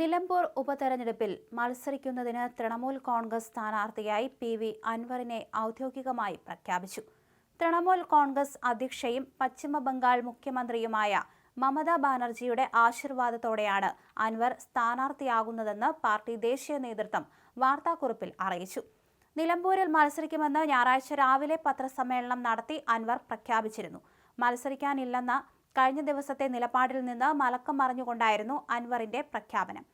നിലമ്പൂർ ഉപതെരഞ്ഞെടുപ്പിൽ മത്സരിക്കുന്നതിന് തൃണമൂൽ കോൺഗ്രസ് സ്ഥാനാർത്ഥിയായി P V അൻവറിനെ ഔദ്യോഗികമായി പ്രഖ്യാപിച്ചു. തൃണമൂൽ കോൺഗ്രസ് അധ്യക്ഷയും പശ്ചിമ ബംഗാൾ മുഖ്യമന്ത്രിയുമായ മമതാ ബാനർജിയുടെ ആശീർവാദത്തോടെയാണ് അൻവർ സ്ഥാനാർത്ഥിയാകുന്നതെന്ന് പാർട്ടി ദേശീയ നേതൃത്വം വാർത്താക്കുറിപ്പിൽ അറിയിച്ചു. നിലമ്പൂരിൽ മത്സരിക്കുമെന്ന് ഞായറാഴ്ച രാവിലെ പത്രസമ്മേളനം നടത്തി അൻവർ പ്രഖ്യാപിച്ചിരുന്നു. മത്സരിക്കാനില്ലെന്ന കഴിഞ്ഞ ദിവസത്തെ നിലപാടിൽ നിന്ന് മലക്കം മറിഞ്ഞുകൊണ്ടായിരുന്നു അൻവറിന്റെ പ്രഖ്യാപനം.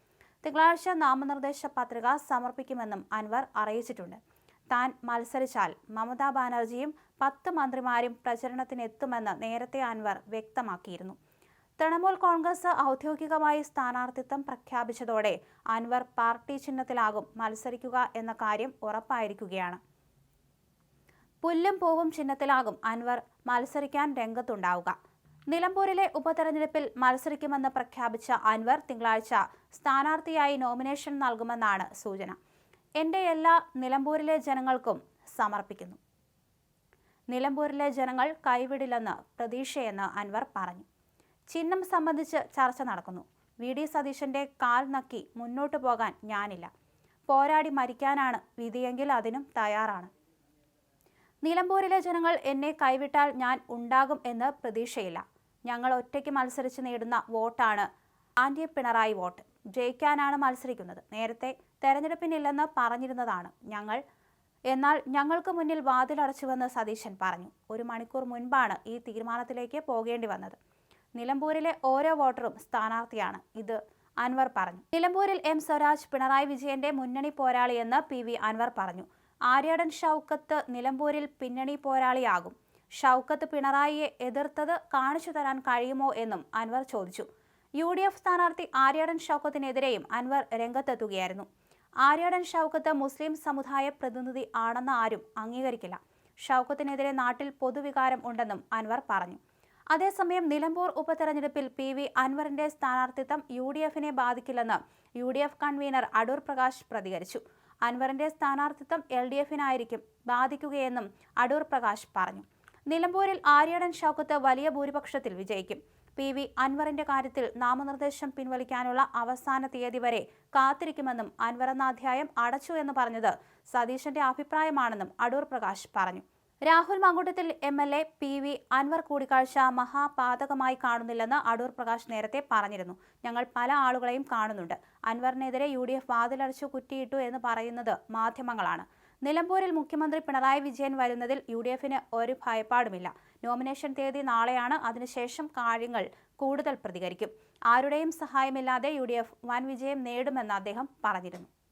തിങ്കളാഴ്ച നാമനിർദ്ദേശ പത്രിക സമർപ്പിക്കുമെന്നും അൻവർ അറിയിച്ചിട്ടുണ്ട്. താൻ മത്സരിച്ചാൽ മമതാ ബാനർജിയും പത്ത് മന്ത്രിമാരും പ്രചരണത്തിനെത്തുമെന്ന് നേരത്തെ അൻവർ വ്യക്തമാക്കിയിരുന്നു. തൃണമൂൽ കോൺഗ്രസ് ഔദ്യോഗികമായി സ്ഥാനാർത്ഥിത്വം പ്രഖ്യാപിച്ചതോടെ അൻവർ പാർട്ടി ചിഹ്നത്തിലാകും മത്സരിക്കുക എന്ന കാര്യം ഉറപ്പായിരിക്കുകയാണ്. പുല്ലും പൂവും ചിഹ്നത്തിലാകും അൻവർ മത്സരിക്കാൻ രംഗത്തുണ്ടാവുക. നിലമ്പൂരിലെ ഉപതെരഞ്ഞെടുപ്പിൽ മത്സരിക്കുമെന്ന് പ്രഖ്യാപിച്ച അൻവർ തിങ്കളാഴ്ച സ്ഥാനാർത്ഥിയായി നോമിനേഷൻ നൽകുമെന്നാണ് സൂചന. എന്റെ എല്ലാ നിലമ്പൂരിലെ ജനങ്ങൾക്കും സമർപ്പിക്കുന്നു. നിലമ്പൂരിലെ ജനങ്ങൾ കൈവിടില്ലെന്ന് പ്രതീക്ഷയെന്ന് അൻവർ പറഞ്ഞു. ചിഹ്നം സംബന്ധിച്ച് ചർച്ച നടക്കുന്നു. വി. ഡി. സതീശന്റെ കാൽ നക്കി മുന്നോട്ടു പോകാൻ ഞാനില്ല. പോരാടി മരിക്കാനാണ് വിധിയെങ്കിൽ അതിനും തയ്യാറാണ്. നിലമ്പൂരിലെ ജനങ്ങൾ എന്നെ കൈവിട്ടാൽ ഞാൻ ഉണ്ടാകും എന്ന് പ്രതീക്ഷയില്ല. ഞങ്ങൾ ഒറ്റയ്ക്ക് മത്സരിച്ച് നേടുന്ന വോട്ടാണ്. Anti Pinarayi vote. ജയിക്കാനാണ് മത്സരിക്കുന്നത്. നേരത്തെ തെരഞ്ഞെടുപ്പിനില്ലെന്ന് പറഞ്ഞിരുന്നതാണ് ഞങ്ങൾ. എന്നാൽ ഞങ്ങൾക്ക് മുന്നിൽ വാതിലടച്ചുവെന്ന് സതീശൻ പറഞ്ഞു. ഒരു മണിക്കൂർ മുൻപാണ് ഈ തീരുമാനത്തിലേക്ക് പോകേണ്ടി വന്നത്. നിലമ്പൂരിലെ ഓരോ വോട്ടറും സ്ഥാനാർത്ഥിയാണ്. ഇത് അൻവർ പറഞ്ഞു. നിലമ്പൂരിൽ എം സ്വരാജ് പിണറായി വിജയന്റെ മുന്നണി പോരാളിയെന്ന് പി വി അൻവർ പറഞ്ഞു. ആര്യാടൻ ഷൗക്കത്ത് നിലമ്പൂരിൽ പിന്നണി പോരാളിയാകും. ഷൗക്കത്ത് പിണറായിയെ എതിർത്തത് കാണിച്ചു തരാൻ കഴിയുമോ എന്നും അൻവർ ചോദിച്ചു. യു ഡി എഫ് സ്ഥാനാർത്ഥി ആര്യാടൻ ഷൗക്കത്തിനെതിരെയും അൻവർ രംഗത്തെത്തുകയായിരുന്നു. ആര്യാടൻ ഷൗക്കത്ത് മുസ്ലിം സമുദായ പ്രതിനിധി ആണെന്ന് ആരും അംഗീകരിക്കില്ല. ഷൗക്കത്തിനെതിരെ നാട്ടിൽ പൊതുവികാരം ഉണ്ടെന്നും അൻവർ പറഞ്ഞു. അതേസമയം നിലമ്പൂർ ഉപതെരഞ്ഞെടുപ്പിൽ പി വി അൻവറിന്റെ സ്ഥാനാർത്ഥിത്വം യു ഡി എഫിനെ ബാധിക്കില്ലെന്ന് U D F convener Adoor Prakash പ്രതികരിച്ചു. അൻവറിന്റെ സ്ഥാനാർത്ഥിത്വം എൽ ഡി എഫിനായിരിക്കും ബാധിക്കുകയെന്നും അടൂർ പ്രകാശ് പറഞ്ഞു. നിലമ്പൂരിൽ ആര്യടൻ ഷൗക്കത്ത് വലിയ ഭൂരിപക്ഷത്തിൽ വിജയിക്കും. പി വി അൻവറിന്റെ കാര്യത്തിൽ നാമനിർദ്ദേശം പിൻവലിക്കാനുള്ള അവസാന തീയതി വരെ കാത്തിരിക്കുമെന്നും അധ്യായം അടച്ചു എന്ന് പറഞ്ഞത് സതീശന്റെ അഭിപ്രായമാണെന്നും അടൂർ പ്രകാശ് പറഞ്ഞു. Rahul Mamkootathil M L A P V Anvar കൂടിക്കാഴ്ച മഹാപാതകമായി കാണുന്നില്ലെന്ന് അടൂർ പ്രകാശ് നേരത്തെ പറഞ്ഞിരുന്നു. ഞങ്ങൾ പല ആളുകളെയും കാണുന്നുണ്ട്. അൻവറിനെതിരെ യു ഡി എഫ് വാതിലടച്ചു കുറ്റിയിട്ടു എന്ന് പറയുന്നത് മാധ്യമങ്ങളാണ്. നിലമ്പൂരിൽ മുഖ്യമന്ത്രി പിണറായി വിജയൻ വരുന്നതിൽ യു ഡി എഫിന് ഒരു ഭയപ്പാടുമില്ല. നോമിനേഷൻ തീയതി നാളെയാണ്. അതിനുശേഷം കാര്യങ്ങൾ കൂടുതൽ പ്രതികരിക്കും. ആരുടെയും സഹായമില്ലാതെ യു ഡി എഫ് വൻ വിജയം നേടുമെന്ന് അദ്ദേഹം പറഞ്ഞിരുന്നു.